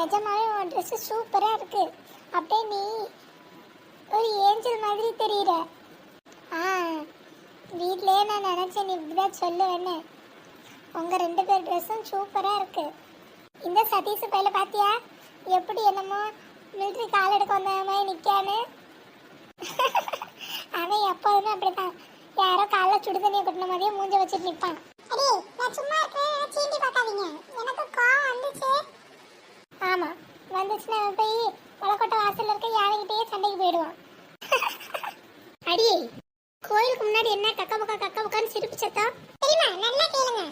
நிஜமாவே உன் ட்ரெஸ்ஸு சூப்பராக இருக்கு. அப்படியே நீ ஒரு ஏஞ்சல் மாதிரி தெரியுற. ஆ வீட்லயே நான் நினச்சேன் நீ இப்படிதான் சொல்லுவேன்னு. உங்கள் ரெண்டு பேர் ட்ரெஸ்ஸும் சூப்பராக இருக்கு. இந்த சதீஷ் பையில பார்த்தியா எப்படி என்னமோ மிலிட்ரி கால் எடுக்க வந்த மாதிரி நிற்கான்னு அவன் எப்போதுமே அப்படிதான் யாரோ காலைல சுடு தண்ணியை கொட்டின மாதிரியே மூஞ்ச வச்சுட்டு நிற்பான் நான் சும்மா இருக்கேன் சீண்டி பார்க்காதீங்க. எனக்கு கோவம் வந்துச்சு. வந்துச்சுன்னா அவன் போய் கொலக்கொட்டை வாசல்ல இருக்க யானைகிட்டயே சண்டைக்கு போயிடுவான். அடியே கோயிலுக்கு முன்னாடி என்ன கக்க பக்கா கக்க பக்கான்னு சிரிப்பு சத்தம் தெரியுமா? நல்லா கேளுங்க.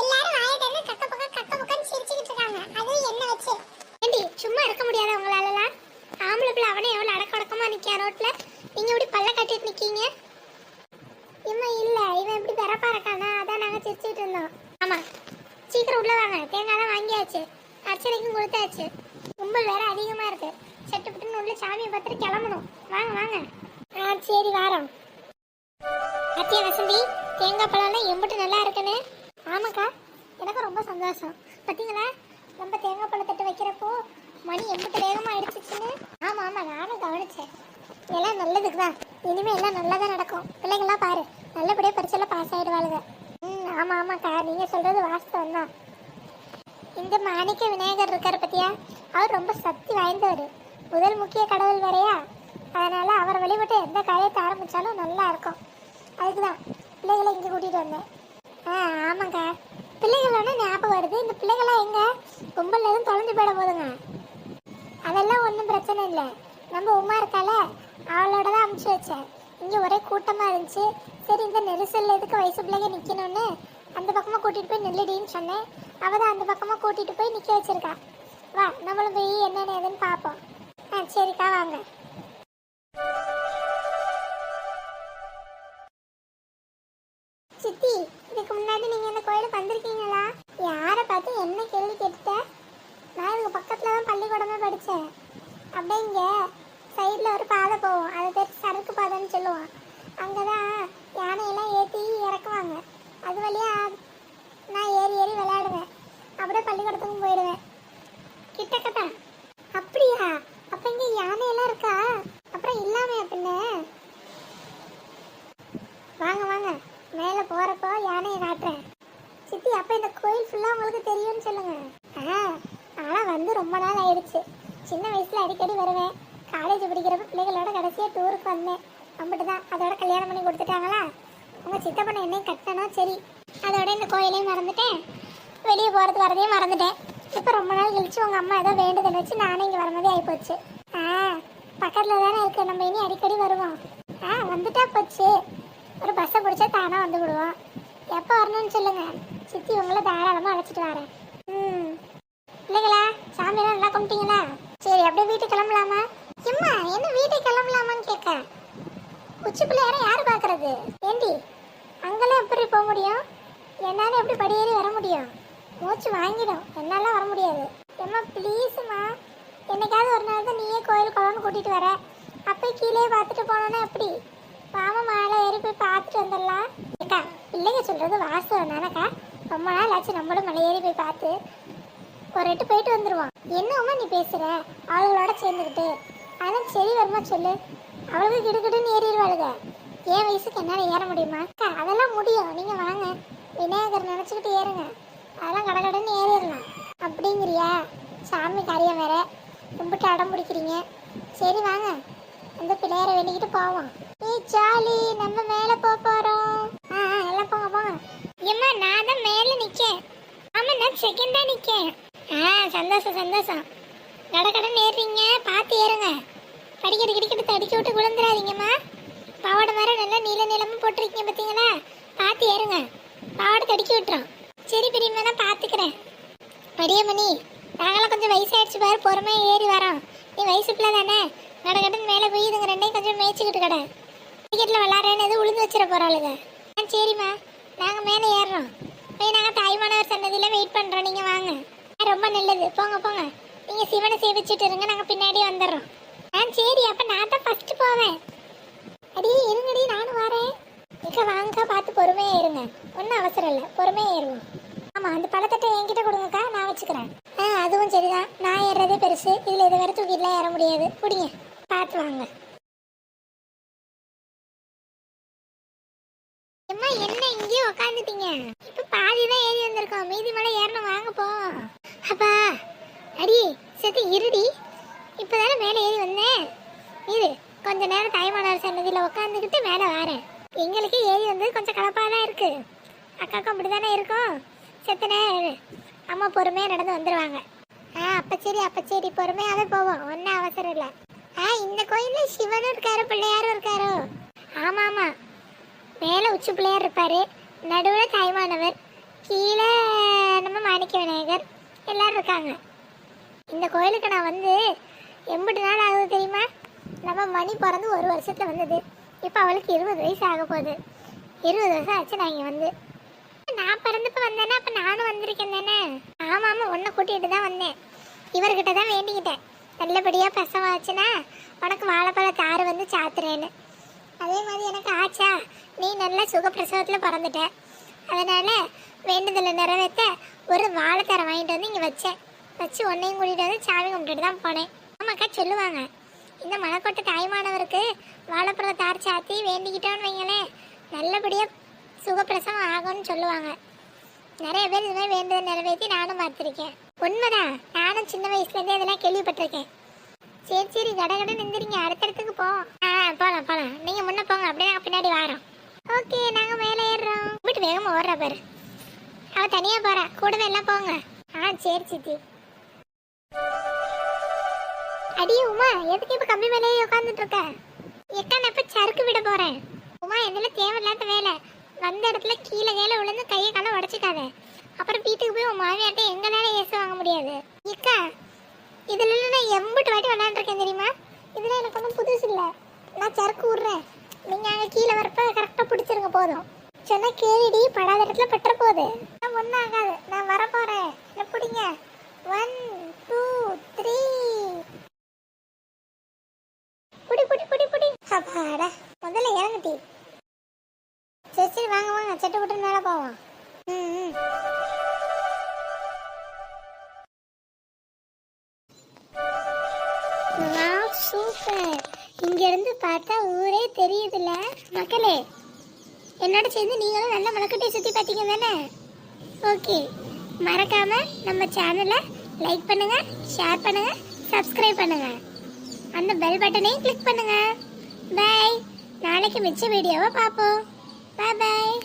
எல்லாரும் வாயிட்டு கக்க பக்கா கக்க பக்கான்னு சிரிச்சுக்கிட்டு இருக்காங்க. அது என்ன வச்சு? ஏண்டி சும்மா இருக்க முடியாதா உங்களாலலாம்? ஆம்பளை பிள்ளை அவனே எவ்வளவு அடக்க அடக்கமா நிக்கா ரோட்ல? நீங்க இப்படி பல்ல கட்டிட்டு நிக்கீங்க? இவன் இல்ல இவன் இப்படி பெறப்பா இருக்கானா? அதான் நாங்க சிரிச்சுட்டு இருந்தோம். ஆமா சீக்கிரம் உள்ள வாங்க. தேங்காய் தான் வாங்கியாச்சு. அர்ச்சனைக்கும் கொடுத்தாச்சு. கும்பல் வேற அதிகமா இருக்கு. செட்டு புட்டுன்னு உள்ள சாமியை பார்த்துட்டு கிளம்பணும். வாங்க வாங்க. ஆ சரி வாரம். அத்தியா வசந்தி தேங்காய் பழம்லாம் எம்பிட்டு நல்லா இருக்குன்னு? ஆமாக்கா எனக்கு ரொம்ப சந்தோஷம். பார்த்தீங்களா? நம்ம தேங்காய் பழத்தட்டு வைக்கிறப்போ மணி எம்பிட்டு வேகமாக அடிச்சிச்சுன்னு? ஆமாம் ஆமாம் நானும் கவனிச்சேன். எல்லாம் நல்லதுக்கு தான். இனிமேல் எல்லாம் நல்லதாக நடக்கும். பிள்ளைங்களாம் பாரு நல்லபடியாக பரிசெல்லாம் பாஸ் ஆகிடுவாளுங்க ம் ஆமாம் ஆமாக்கா நீங்கள் சொல்கிறது வாஸ்தவம் தான் இந்த மாணிக்க விநாயகர் இருக்கார் பத்தியா? அவர் ரொம்ப சக்தி வாய்ந்தவர். முதல் முக்கிய கடவுள் வேறையா? அதனால் அவரை வழிபட்டு எந்த காரியத்தை ஆரம்பித்தாலும் நல்லா இருக்கும். அதுக்கு தான் பிள்ளைகளை இங்கே கூட்டிகிட்டு வந்தேன். ஆ ஆமாங்க. பிள்ளைகளோட ஞாபகம் வருது. இந்த பிள்ளைகளாம் எங்கே? கும்பல் எதுவும் தொலைஞ்சு போயிட போதுங்க. அதெல்லாம் ஒன்றும் பிரச்சனை இல்லை. நம்ம உமா இருக்கால அவளோட தான் அமுச்சு வச்சேன். இங்கே ஒரே கூட்டமாக இருந்துச்சு. சரி இந்த நெரிசலில் எதுக்கு வயசு பிள்ளைங்க நிற்கணும்னு அந்த பக்கமாக கூட்டிகிட்டு போய் நெல்லிடின்னு சொன்னேன். அவள் தான் அந்த பக்கமாக கூட்டிகிட்டு போய் நிற்க வச்சிருக்கா. வா நம்மளும் போய் என்னென்ன ஏதுன்னு பார்ப்போம். ஆ சரிக்கா வாங்க. சித்தி இதுக்கு முன்னாடி நீங்கள் இந்த கோயிலுக்கு வந்திருக்கீங்களா? யாரை பார்த்து என்ன கேள்வி கேட்டுட்ட? நான் இவங்க பக்கத்தில் தான் பள்ளிக்கூடமே படித்தேன் அப்படியே இங்கே சைடில் ஒரு பாதை போவோம். அது பேர் சறுக்கு பாதைன்னு சொல்லுவோம். அங்கே தான் யானையெல்லாம் ஏற்றி இறக்குவாங்க. அது வழியாக நான் ஏறி ஏறி விளையாடுவேன். அப்படியே பள்ளிக்கூடத்துக்கும் போயிடுவேன். கிட்டக்கட்டா. அப்படியா? அப்போ இங்கே யானையெல்லாம் இருக்கா? அப்புறம் இல்லாம பின்ன? வாங்க வாங்க. மேலே போகிறப்போ யானையை காட்டுறேன். சித்தி அப்போ இந்த கோயில் ஃபுல்லாக உங்களுக்கு தெரியும்னு சொல்லுங்க. ஆ ஆனால் வந்து ரொம்ப நாள் ஆயிடுச்சு. சின்ன வயசில் அடிக்கடி வருவேன். காலேஜ் படிக்கிறப்ப பிள்ளைகளோட கடைசியாக டூருக்கு வந்தேன். அம்பிட்டு தான் அதோட கல்யாணம் பண்ணி கொடுத்துட்டாங்களா? உங்கள் சித்தப்பனை என்னையும் கட்டணும் சரி. அதோட இந்த கோயிலையும் மறந்துட்டேன். வெளியே போகிறது வரதையும் மறந்துட்டேன். இப்போ ரொம்ப நாள் கழிச்சு உங்கள் அம்மா ஏதோ வேண்டுதல் வச்சு நானே இங்கே வர மாதிரி ஆகிப்போச்சு ஆ பக்கத்தில் தானே இருக்கு. நம்ம இனி அடிக்கடி வருவோம். ஆ வந்துட்டா போச்சு. ஒரு பஸ்ஸை பிடிச்சா தானாக வந்து விடுவோம். எப்போ வரணும்னு சொல்லுங்க. சித்தி உங்களை தாராளமாக அழைச்சிட்டு வரேன். ம். இல்லைங்களா? சாமியெல்லாம் நல்லா கும்பிட்டீங்களா? சரி அப்படியே வீட்டுக்கு கிளம்பலாமா? எம்மா என்ன வீட்டுக்கு கிளம்பலாமான்னு கேட்க. உச்சி பிள்ளையார யார் பார்க்கறது? ஏண்டி? அங்கெல்லாம் எப்படி போக முடியும்? என்னால் எப்படி படியேறி வர முடியும்? மூச்சு வாங்கிடும். என்னால வர முடியாது. எம்மா ப்ளீஸ்மா என்னைக்காவது ஒரு நாள் தான் நீயே கோயில் குளம்னு கூட்டிட்டு வர. அப்போ கீழே பார்த்துட்டு போனோன்னா எப்படி? பாம மாலை ஏறி போய் பார்த்துட்டு வந்துடலாம். அக்கா பிள்ளைங்க சொல்றது வாஸ்தவம் தானக்கா? ரொம்ப நாள் ஆச்சு நம்மளும் மலை ஏறி போய் பார்த்து. ஒரு எட்டு போயிட்டு வந்துடுவோம் என்னம்மா நீ பேசுற? அவளோட சேர்ந்துக்கிட்டு அதான் சரி வருமா சொல்லு? அவளுக்கு கிடுக்கிடுன்னு ஏறிடுவாளுங்க என் வயசுக்கு என்னால் ஏற முடியுமா? அக்கா அதெல்லாம் முடியும். நீங்கள் வாங்க. விநாயகர் நினச்சிக்கிட்டு ஏறுங்க. அதெல்லாம் கடகடன்னு ஏறிடலாம் அப்படிங்கிறியா? சாமி காரியம் வேற. கும்பிட்டு அடம் பிடிக்கிறீங்க. சரி வாங்க. அந்த பிள்ளையார வேண்டிக்கிட்டு போவோம். ஏ சாலி நம்ம மேலே போக போகிறோம் ஆ எல்லாம் போங்க போங்க. ஏம்மா நான் தான் மேலே நிற்கேன் ஆமாம் நான் செகண்டாக நிற்கேன் ஆ சந்தோஷம் சந்தோஷம். கடகடன்னு ஏறுறீங்க. பார்த்து ஏறுங்க. படிக்கட்டு கிடிக்கட்டு தடிக்க விட்டு விழுந்துடாதீங்கம்மா பாவாடை மாதிரி நல்லா நீல நிலமும் போட்டிருக்கீங்க பார்த்தீங்களா? பார்த்து ஏறுங்க. பாவாடை தடிக்க விட்டுறோம் சரி பெரியம்மா நான் பார்த்துக்கிறேன் மரியமணி நாங்களாம் கொஞ்சம் வயசாயிடுச்சு பாரு பொறுமையாக ஏறி வரோம். நீ வயசு பிள்ளை தானே? கடகடன்னு மேலே போய் இதுங்க ரெண்டையும் கொஞ்சம் மேய்ச்சிக்கிட்டு கடை. டிக்கெட்டில் விளாட்றேன்னு எதுவும் உளுந்து வச்சிட போகிறாளுங்க ஆ சரிம்மா. நாங்கள் மேலே ஏறுறோம். போய் நாங்கள் தாய்மானவர் சன்னதியில் வெயிட் பண்ணுறோம் நீங்கள் வாங்க. ஆ, ரொம்ப நல்லது. போங்க போங்க. நீங்கள் சிவனை சேவிச்சுட்டு இருங்க. நாங்கள் பின்னாடி வந்துடுறோம். ஆ சரி அப்போ நான் தான் ஃபஸ்ட்டு போவேன். அடியே இருங்கடி நானும் வரேன். இக்க வாங்கக்கா பார்த்து பொறுமையாக இருங்க. ஒன்றும் அவசரம் இல்லை. பொறுமையாக ஏறுவோம் ஆமாம் அந்த பழத்தட்டை என்கிட்ட கொடுங்கக்கா நான் வச்சுக்கிறேன். ஆ அதுவும் சரிதான். நான் ஏறுறதே பெருசு. இதில் இது வரை தூக்கிட்டுலாம் ஏற முடியாது. பிடிங்க. பார்த்து வாங்க. அம்மா என்ன இங்கேயும் உட்காந்துட்டீங்க இப்போ பாதி தான் ஏறி வந்திருக்கோம். மீதி மலை ஏறணும். வாங்க போவோம் அப்பா அடி சேர்த்து இருடி. இப்போ தானே மேலே ஏறி வந்தேன். இது கொஞ்ச நேரம் தாய்மானார் சன்னதியில் உட்காந்துக்கிட்டு மேலே வரேன். எங்களுக்கு ஏறி வந்து கொஞ்சம் கலப்பாக தான் இருக்கு. அக்காக்கும் அப்படி தானே இருக்கும்? செத்தனே அம்மா பொறுமையாக நடந்து வந்துடுவாங்க ஆ அப்போ சரி அப்போ சரி. பொறுமையாகவே போவோம். ஒன்றும் அவசரம் இல்லை. ஆ இந்த கோயிலில் சிவனும் இருக்காரு பிள்ளையாரும் இருக்காரோ? ஆமாம் ஆமாம் மேலே உச்சி பிள்ளையார் இருப்பார். நடுவில் தாய்மானவர். கீழே நம்ம மாணிக்க விநாயகர். எல்லாரும் இருக்காங்க. இந்த கோயிலுக்கு நான் வந்து எம்பிட்டு நாள் ஆகுது தெரியுமா? நம்ம மணி பிறந்து ஒரு வருஷத்தில் வந்தது. இப்போ அவளுக்கு இருபது வயசு ஆக போகுது. இருபது வருஷம் ஆச்சு நான் இங்கே வந்து. நான் பிறந்தப்ப வந்தேன்னா அப்போ நானும் வந்திருக்கேன் தானே? ஆமாம் ஆமாம் உன்னை கூட்டிகிட்டு தான் வந்தேன். இவர்கிட்ட தான் வேண்டிக்கிட்டேன். நல்லபடியாக பிரசவாச்சுன்னா உனக்கு வாழைப்பழ தாறு வந்து சாத்துறேன்னு. அதே மாதிரி எனக்கு ஆச்சா. நீ நல்ல சுகப்பிரசவத்தில் பிறந்துட்ட. அதனால் வேண்டுதலை நிறைவேற்ற ஒரு வாழைத்தரம் வாங்கிட்டு வந்து இங்கே வச்சேன். வச்சு உன்னையும் கூட்டிகிட்டு வந்து சாமி கும்பிட்டுட்டு தான் போனேன். ஆமாக்கா சொல்லுவாங்க. இந்த மலைக்கோட்டை தாய்மானவருக்கு வாழைப்பழ தார் சாத்தி வேண்டிக்கிட்டோன்னு வைங்களேன். நல்லபடியாக சுகப்பிரசவம் ஆகும்னு சொல்லுவாங்க. நிறைய பேர் இது மாதிரி வேண்டுதல் நிறைவேற்றி நானும் பார்த்துருக்கேன். உண்மைதான் நானும் சின்ன வயசுலேருந்தே அதெல்லாம் கேள்விப்பட்டிருக்கேன். சரி சரி கடகட அடுத்த அடுத்தடுத்துக்கு போவோம் ஆ போகலாம் போகலாம் நீங்கள் முன்னே போங்க. அப்படியே நாங்கள் பின்னாடி வரோம். ஓகே நாங்கள் மேலே ஏறுறோம். வீட்டு வேகமாக ஓடுற பாரு. அவள் தனியாக போகிறா கூடவே எல்லாம் போங்க. ஆ சரி சித்தி. அடியே உமா எதுக்கு இப்ப கம்பி மேலேயே உட்காந்துட்டு இருக்க எக்கா நான் இப்போ சறுக்கு விட போகிறேன் உமா என்னல தேவையில்லாத வேலை. வந்த இடத்துல கீழே கீழே விழுந்து கையை காலை உடச்சிக்காத. அப்புறம் வீட்டுக்கு போய் உன் மாமியார்ட்ட எங்களால ஏச வாங்க முடியாது. இக்கா இதுல நான் எம்பிட்டு வாட்டி விளையாண்டுருக்கேன் தெரியுமா? இதுல எனக்கு ஒன்றும் புதுசு இல்லை. நான் சறுக்கு விட்றேன் நீங்க அங்கே கீழே வரப்ப கரெக்டாக பிடிச்சிருங்க போதும். சொன்னா கேடிடி படாத இடத்துல பெற்ற போகுது ஒன்றும் ஆகாது. நான் வரப்போகிறேன் என்ன பிடிங்க? ஒன் டூ வா சூப்பர். இங்க இருந்து பார்த்தா ஊரே தெரியுதுல்ல? மக்களே என்னோட சேர்ந்து நீங்களும் நல்ல மலக்கட்டையை சுத்தி பார்த்தீங்க தானே? ஓகே. மறக்காம நம்ம சேனலை லைக் பண்ணுங்க ஷேர் பண்ணுங்க சப்ஸ்கிரைப் பண்ணுங்க. அந்த பெல் பட்டனையும் கிளிக் பண்ணுங்க. பை நாளைக்கு மிச்ச வீடியோவை பார்ப்போம். பாய் பாய்